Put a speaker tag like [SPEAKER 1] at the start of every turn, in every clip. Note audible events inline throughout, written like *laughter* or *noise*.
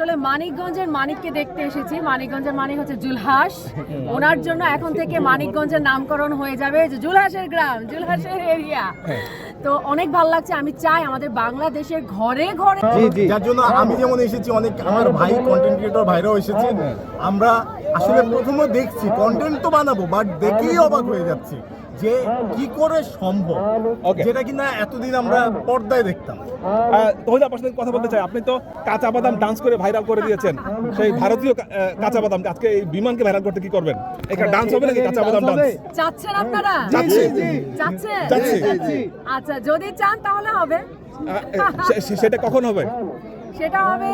[SPEAKER 1] আসলে মানিকগঞ্জের মানিককে দেখতে এসেছি। মানিকগঞ্জের মানিক হচ্ছে জুলহাস। ওনার জন্য এখন থেকে মানিকগঞ্জের নামকরণ হয়ে যাবে যে জুলহাসের গ্রাম জুলহাসের এরিয়া। তো অনেক ভালো লাগছে। আমি চাই আমাদের বাংলাদেশের ঘরে ঘরে
[SPEAKER 2] যার জন্য আমি যেমন এসেছি অনেক আমার ভাই কন্টেন্ট ক্রিয়েটর ভাইরাও এসেছে। আমরা আসলে প্রথমে দেখছি কন্টেন্ট তো বানাবো বাট দেখেই অবাক হয়ে যাচ্ছি। যে কি করে সম্ভব. যেটা কিনা এতদিন আমরা পর্দায় দেখতাম।
[SPEAKER 3] তহিদ আপনার সাথে কথা বলতে চাই। আপনি তো কাঁচা বাদাম ডান্স করে ভাইরাল করে দিয়েছেন। সেই ভারতীয় কাঁচা বাদাম। আজকে এই বিমানকে ভাইরাল করতে কি করবেন? এখানে ডান্স হবে নাকি কাঁচা বাদাম ডান্স
[SPEAKER 1] চাচ্ছেন আপনারা?
[SPEAKER 3] চাচ্ছি। চাচ্ছি।
[SPEAKER 1] আচ্ছা যদি চান তাহলে হবে।
[SPEAKER 3] সেটা কখন হবে?
[SPEAKER 1] সেটা হবে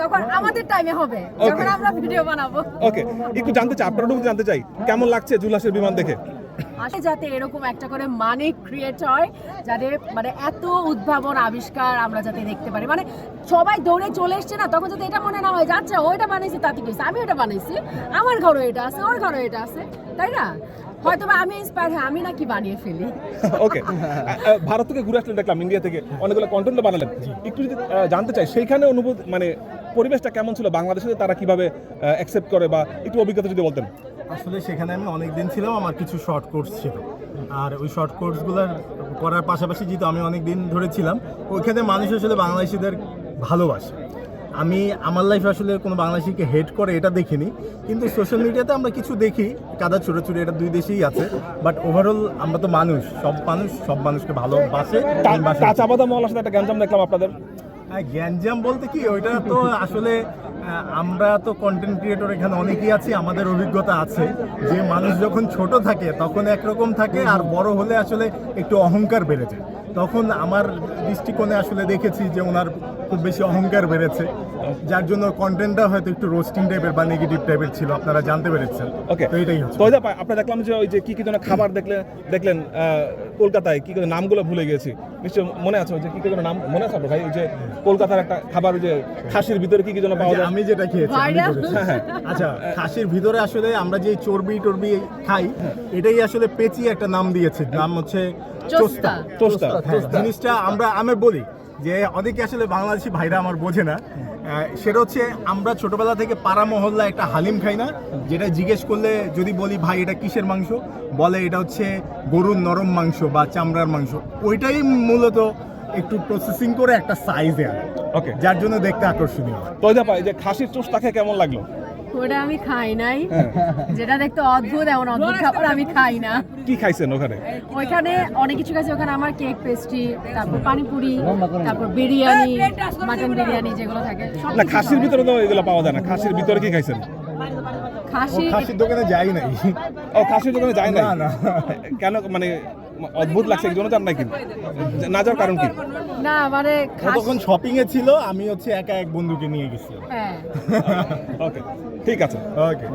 [SPEAKER 1] তখন আমাদের টাইমে হবে। যখন আমরা ভিডিও বানাবো।
[SPEAKER 3] ওকে একটু জানতে চাই আপনার জানতে চাই। কেমন লাগছে জুলাসের বিমান দেখে?
[SPEAKER 1] আসে যাতে এরকম একটা করে মানে ক্রিয়েট হয়, যাতে মানে এত উদ্ভাবন, আবিষ্কার আমরা যাতে দেখতে পারি। মানে সবাই দৌড়ে চলে এসছে না, তখন যাতে এটা মনে না হয় যাচ্ছে ওইটা বানাইছি, তাতে কিছু আমি ওটা বানাইছি, আমার ঘরে এটা আছে, ওর ঘরে এটা আছে। তাই না? হয়তো আমি ইন্সপায়ার হ্যাঁ আমি নাকি বানিয়ে ফেলি। *laughs*
[SPEAKER 3] ওকে ভারত থেকে ঘুরে আসলেন, দেখলাম ইন্ডিয়া থেকে অনেকগুলো কন্টেন্ট বানালেন। একটু যদি জানতে চাই, সেইখানে অনুভূতি মানে পরিবেশটা কেমন ছিল? বাংলাদেশে তারা কীভাবে অ্যাকসেপ্ট করে বা একটু অভিজ্ঞতা যদি বলতেন।
[SPEAKER 2] আসলে সেখানে আমি অনেক দিন ছিলাম আমার কিছু শর্ট কোর্স ছিল। আর ওই শর্ট কোর্সগুলোর করার পাশাপাশি যেহেতু আমি অনেক দিন ধরে ছিলাম ওইখানে মানুষ আসলে বাংলাদেশিদের ভালোবাসে। আমি আমার লাইফে আসলে কোনো বাংলাদেশিকে হেড করে এটা দেখিনি কিন্তু সোশ্যাল মিডিয়াতে আমরা কিছু দেখি কাদা ছোটাছুটি এটা দুই দেশেই আছে বাট ওভারঅল আমরা তো মানুষ সব মানুষ সব মানুষকে ভালোবাসে বাসে।
[SPEAKER 3] কাঁচা বাদাম মহলার সাথে একটা গ্যাঞ্জাম দেখলাম আপনাদের।
[SPEAKER 2] হ্যাঁ গ্যাঞ্জাম বলতে কি ওইটা তো আসলে আমরা তো কন্টেন্ট ক্রিয়েটর এখানে অনেকেই আছি, আমাদের অভিজ্ঞতা আছে। যে মানুষ যখন ছোট থাকে, তখন একরকম থাকে, আর বড় হলে আসলে একটু অহংকার বেড়ে যায়। তখন আমার দৃষ্টিকোণে আসলে দেখেছি যে ওনার খুব বেশি অহংকার বেড়েছে যার জন্য কন্টেন্টটা হয়তো একটু রোস্টিং টাইপের বা নেগেটিভ টাইপের ছিল আপনারা জানতে পেরেছেন।
[SPEAKER 3] ওকে
[SPEAKER 2] তো এটাই হচ্ছে।
[SPEAKER 3] তৈদা পাই আপনারা দেখলাম যে ওই যে কি কি যেন খাবার দেখলেন দেখলেন আহ, কলকাতায় কি কি নামগুলো ভুলে গেছি। নিশ্চয় মনে আছে ওই যে কি কি যেন নাম মনে আছে ভাই? ওই যে কলকাতার একটা খাবার ওই যে খাসির ভিতরে কি কি যেন পাওয়া যায়?
[SPEAKER 2] আমি যেটা খেয়েছি আমি
[SPEAKER 1] Viral?
[SPEAKER 2] বলেছি। আচ্ছা খাসির ভিতরে আসলে আমরা যে চর্বি টর্বি খাই এটাই আসলে পেঁচি একটা নাম দিয়েছে নাম হচ্ছে
[SPEAKER 1] চোস্তা।
[SPEAKER 3] চোস্তা।
[SPEAKER 2] হ্যাঁ, জিনিসটা আমরা আমি বলি যে অনেকে আসলে বাংলাদেশি ভাইরা আমার বোঝে না। সেটা হচ্ছে আমরা ছোটবেলা থেকে পাড়া মহল্লা একটা হালিম খাই না যেটা জিজ্ঞেস করলে যদি বলি ভাই এটা কিসের মাংস? বলে এটা হচ্ছে গরুর নরম মাংস বা চামড়ার মাংস। ওইটাই মূলত একটু প্রসেসিং করে একটা সাইজে আনে
[SPEAKER 3] ওকে
[SPEAKER 2] যার জন্য দেখতে আকর্ষণীয়।
[SPEAKER 3] তৈদা পাই যে খাসির খেয়ে কেমন লাগল?
[SPEAKER 1] ওটা আমি খাই নাই। যেটা দেখতে অদ্ভুত এমন অদ্ভুত খাবার আমি খাই না।
[SPEAKER 3] কি খাইছেন ওখানে?
[SPEAKER 1] ওইখানে অনেক কিছু খাইছে। ওখানে আমার কেক পেস্ট্রি তারপর পানিপুরি তারপর বিরিয়ানি মাটন বিরিয়ানি যেগুলো থাকে।
[SPEAKER 3] না খাসির ভিতরে তো এগুলো পাওয়া যায় না। খাসির ভিতরে কি খাইছেন?
[SPEAKER 1] খাসি
[SPEAKER 2] খাসির দোকানে যাই নাই।
[SPEAKER 3] ও খাসির দোকানে যাই না
[SPEAKER 2] না।
[SPEAKER 3] কেন মানে অদ্ভুত লাগছে একজন তো আপনার নাকি না যাওয়ার কারণ কি?
[SPEAKER 1] না মানে
[SPEAKER 2] তখন শপিং এ ছিল আমি হচ্ছে একা এক বন্ধুকে নিয়ে গেছি
[SPEAKER 1] হ্যাঁ। *laughs*
[SPEAKER 3] ওকে ঠিক আছে।
[SPEAKER 2] ওকে